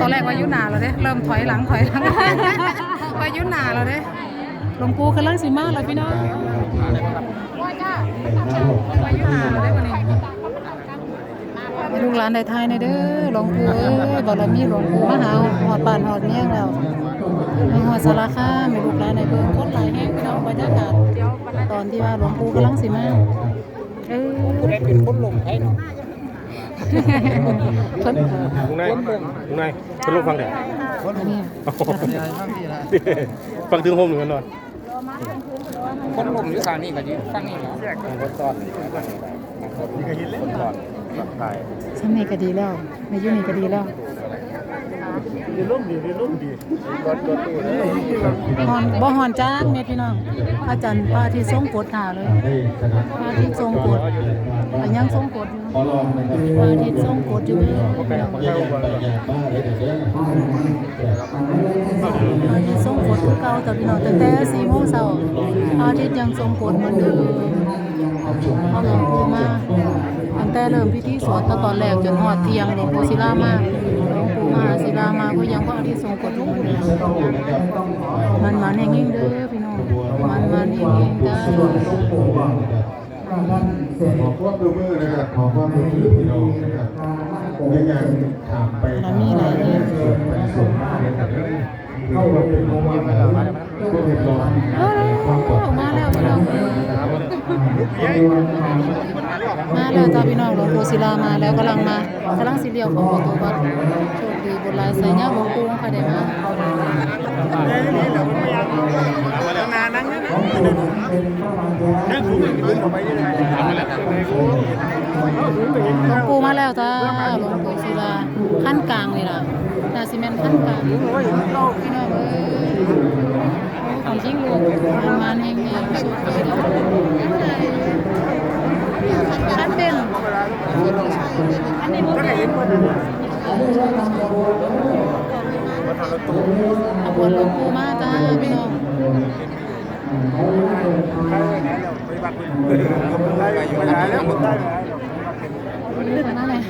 ตอนแรกว่ายุนาแล้วเด้เริ่มถอยหลังถอยหลังว่ายุนาแล้วเด้หลวงปู่กำลังสิมาแล้วพี่น้องว่ายุนาแล้วเด้วันนี้ลูกหลานได้ทยในเด้อหลวงปู่เอ้ยบารมีหลวงปู่มหาหอดบ้านหอดเมี่ยงแล้วหอดสารคามให้ลูกหลานในเบิ่งคนหลายแห่งพี่น้องบรรยากาศ ตอนที่ว่าหลวงปู่กำลังสิมาเออได้เป็นคนลงไทยเนาะเพิ่นลุงนายลุงนายเป็นลูกฟังเดี๋ยวอันนี้ฟังถึงโฮมหนึ่งกันหน่อยคนลงอยู่ข้างนี้ก็อยู่ข้างนี้แหละคนตอนนี่ก็เห็นเล่นคนตอนแบบไทยสำนีก็ดีแล้วในยุนี่ก็ดีแล้ว ดีรุ่มดีดีรุ่มดีรถรถตู้เลยฮอนบ่ฮอนจ้างเม็ดพี่น้อง อาจารย์ป้าที่ทรงกดหาเลยป้าที่ทรงกดอันยังทรงกดอยู่ป้าที่ทรงกดอยู่พี่น้องป้าที่ทรงกดคือเก่าแต่พี่น้องตั้งแต่4โมงเช้าอาทิตย์ยังทรงกดเหมือนเดิมเอาหลวงปู่มาตั้งแต่เริ่มพิธีสวดตั้งตอนแรกจนฮอดเทียงหลวงปู่ศิลามาหลวงปู่ มาศิลามาก็ยังบ่อาทิตย์ทรงกดอยู่เหมือนเดิมมันมันแห้งๆเด้อพี่น้องมันมันแห้งๆจ้าขอความร่วมมือนะครับขอความร่วมมือพี่น้องนะครับยังยังถามไปเรามีหลายแห้งไปส่วนมากเลยนะครับเข้ามาเป็นโมงมาแล้วก็เรียบร้อยเออมาแล้วพี่น้องมาแล้วจ้าพี่น้องหลวงปู่ศิลามาแล้วกำลังมากำลังสิเลี้ยวเข้าประตูวัดโชคดีบุญหลายใส่ยาหลวงปู่ค่ะได้มา นานั่งนะ นั่งผมขึ้นออกไปยังไงหลวงปู่มาแล้วจ้าหลวงปู่ศิลาขั้นกลางนี่ล่ะน่าสิแม่นขั้นกลางพี่น้องเอ้ยโอ้ยจริงลูกมันมันแห้งๆสุดเลยขั้นเป็นอันนี้บ่เป็นขบวนหลวงปู่มาจ้าพี่น้อง ไปไหนแล้วคนใต้เลือกมาเลย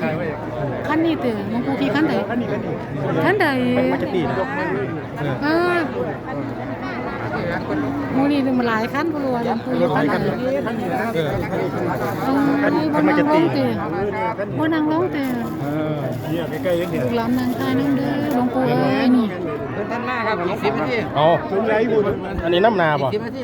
ขั้นนี้ต๋อหลวงปู่ขี่ขั้นใดขั้นใดมันจะตีนะเออมูนี่มันหลายขั้นก็รัวหลวงปู่อยู่ขั้นไหนเออบ่นั่งร้องเต๋อบ่นั่งร้องเต๋อเนี่ยใกล้ๆยังเห็นลูกหลานนางทายน้ำเด้อลงปู อ้ยนี่เดินท่านมาครับอีกสิบนาทีอ๋อจุ่มไรบุญ อันนี้น้ำนาป่ะ สิบนาที